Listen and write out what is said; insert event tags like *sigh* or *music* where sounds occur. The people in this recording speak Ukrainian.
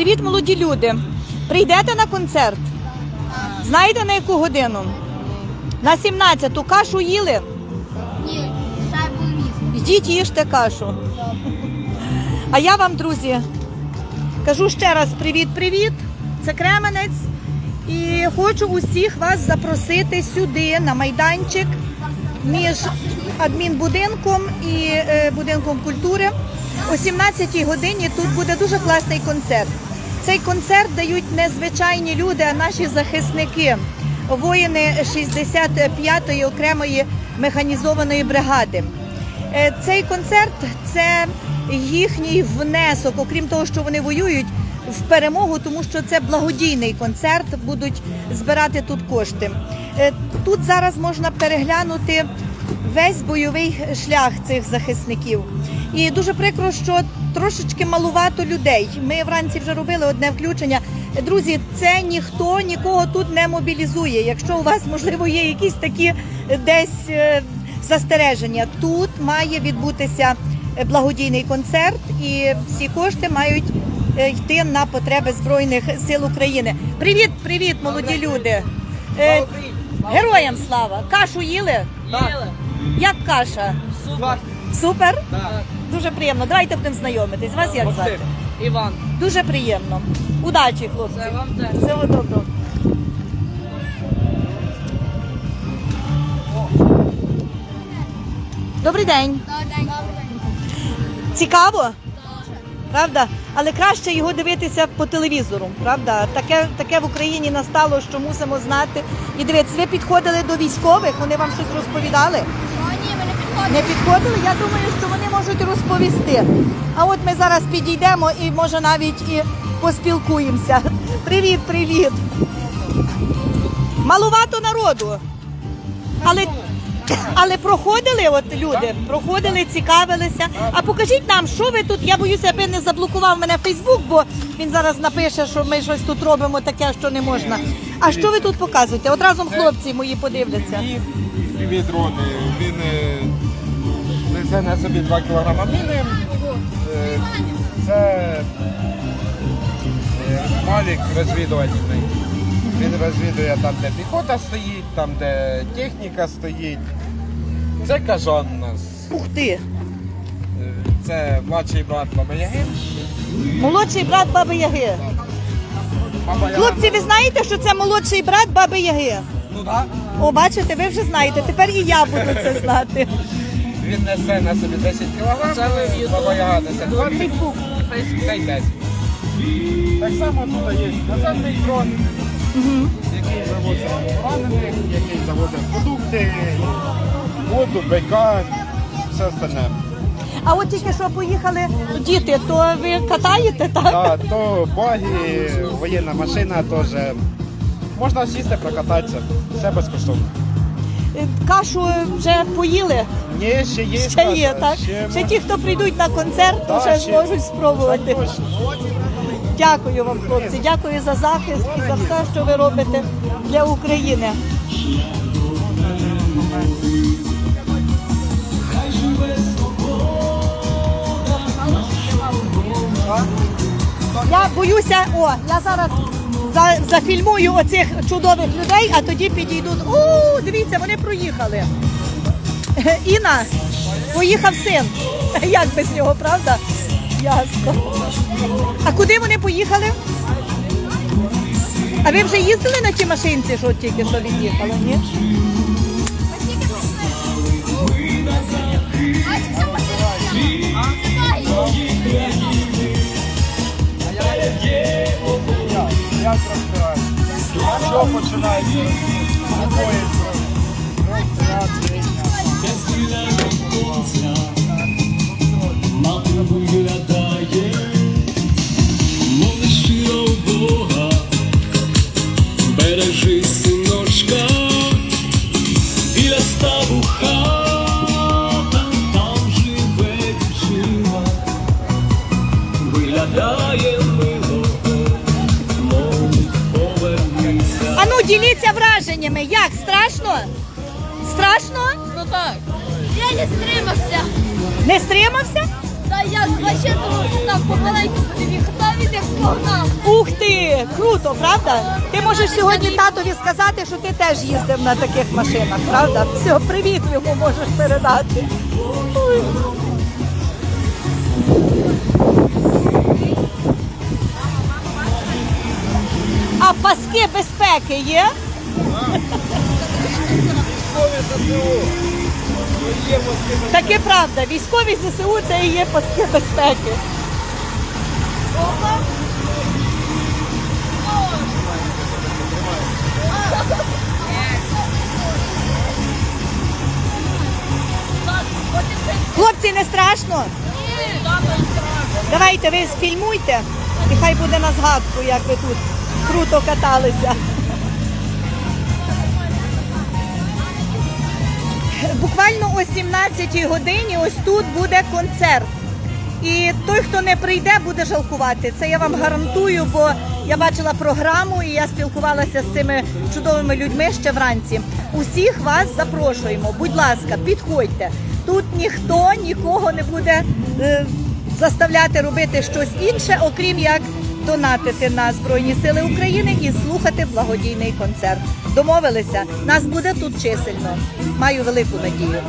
Привіт, молоді люди. Прийдете на концерт? Знаєте на яку годину? На 17-ту кашу їли? Ні. Йдіть їжте кашу. А я вам, друзі, кажу ще раз привіт-привіт. Це Кременець. І хочу усіх вас запросити сюди, на майданчик між адмінбудинком і е, будинком культури. О 17-й годині тут буде дуже класний концерт. Цей концерт дають незвичайні люди, а наші захисники, воїни 65-ї окремої механізованої бригади. Е, Цей концерт це їхній внесок, окрім того, що вони воюють в перемогу, тому що це благодійний концерт, будуть збирати тут кошти. Е, Тут зараз можна переглянути весь бойовий шлях цих захисників. І дуже прикро, що трошечки малувато людей. Ми вранці вже робили одне включення. Друзі, це ніхто нікого тут не мобілізує. Якщо у вас можливо є якісь такі десь е, застереження, тут має відбутися е, благодійний концерт, і всі кошти мають е, йти на потреби збройних сил України. Привіт, привіт, молоді люди! Героям слава! Кашу їли? Їли. Як каша? Супер. Супер? Так. Дуже приємно. Давайте будемо знайомитись. Вас як звати? Іван. Дуже приємно. Удачі, хлопці. Це вам теж. Всього доброго. Добрий день. Цікаво? Правда? Але краще його дивитися по телевізору, правда? Таке, таке в Україні настало, що мусимо знати. І дивіться, ви підходили до військових, вони вам щось розповідали? Не підходили? Я думаю, що вони можуть розповісти. А от ми зараз підійдемо і може навіть і поспілкуємося. Привіт, привіт. Малувато народу. Але, але проходили от люди, проходили, цікавилися. А покажіть нам, що ви тут. Я боюся, аби не заблокував мене Фейсбук, бо він зараз напише, що ми щось тут робимо таке, що не можна. А що ви тут показуєте? От разом хлопці мої подивляться. Він е, несе на собі 2 кг міни. Це е, малік розвідувальний. Він розвідує там, де піхота стоїть, там, де техніка стоїть. Це кажан у нас. Ух ти! Е, Це младший брат Баба Яги. Молодший брат Баби Яги. Баба Яга- Хлопці, ви знаєте, що це молодший брат Баби Яги? Ну так. О, бачите, ви вже знаєте. Тепер і я буду це знати. Він несе на собі 10 кг, Яга несе 20 Фейсбук. Й 10. Так само тут є наземний дрон, який завозить поранених, який завозить продукти, воду, бика, все остальне. А от тільки що поїхали діти, то ви катаєте, так? Да, то баги, воєнна машина теж. Можна сісти, прокататися, все безкоштовно. Е, Кашу вже поїли. Ні, ще є. Ще є, так? Ще ті, хто прийдуть на концерт, Да, вже ще- зможуть спробувати. Дякую вам, хлопці. Дякую за захист і за все, що ви робите для України. Я боюся, о, я зараз за, зафільмую оцих чудових людей, а тоді підійдуть. О, дивіться, вони проїхали. *laughs* Інна, поїхав син. *laughs* Як без нього, правда? Ясно. А куди вони поїхали? А ви вже їздили на тій машинці, що тільки що від'їхали, ні? Як розбираєш? Що починається? Щиро Бога, бережи синочка, біля ставу там живе дівчина, враженнями. Як? Страшно? Страшно? Ну так. Я не стримався. Не стримався? Та я вообще там помаленьку подивіться, там він як погнав. Ух ти! Круто, правда? Ти можеш сьогодні татові сказати, що ти теж їздив на таких машинах, правда? Все, привіт йому можеш передати. Ой. А паски безпеки є? Таке правда. Військові ЗСУ це і є паски безпеки. Хлопці, не страшно? Давайте ви сфільмуйте, і хай буде на згадку, як ви тут круто каталися. Буквально о 17 годині ось тут буде концерт. І той, хто не прийде, буде жалкувати. Це я вам гарантую, бо я бачила програму і я спілкувалася з цими чудовими людьми ще вранці. Усіх вас запрошуємо. Будь ласка, підходьте. Тут ніхто нікого не буде е, заставляти робити щось інше, окрім як донатити на Збройні Сили України і слухати благодійний концерт. Домовилися, нас буде тут чисельно. Маю велику надію.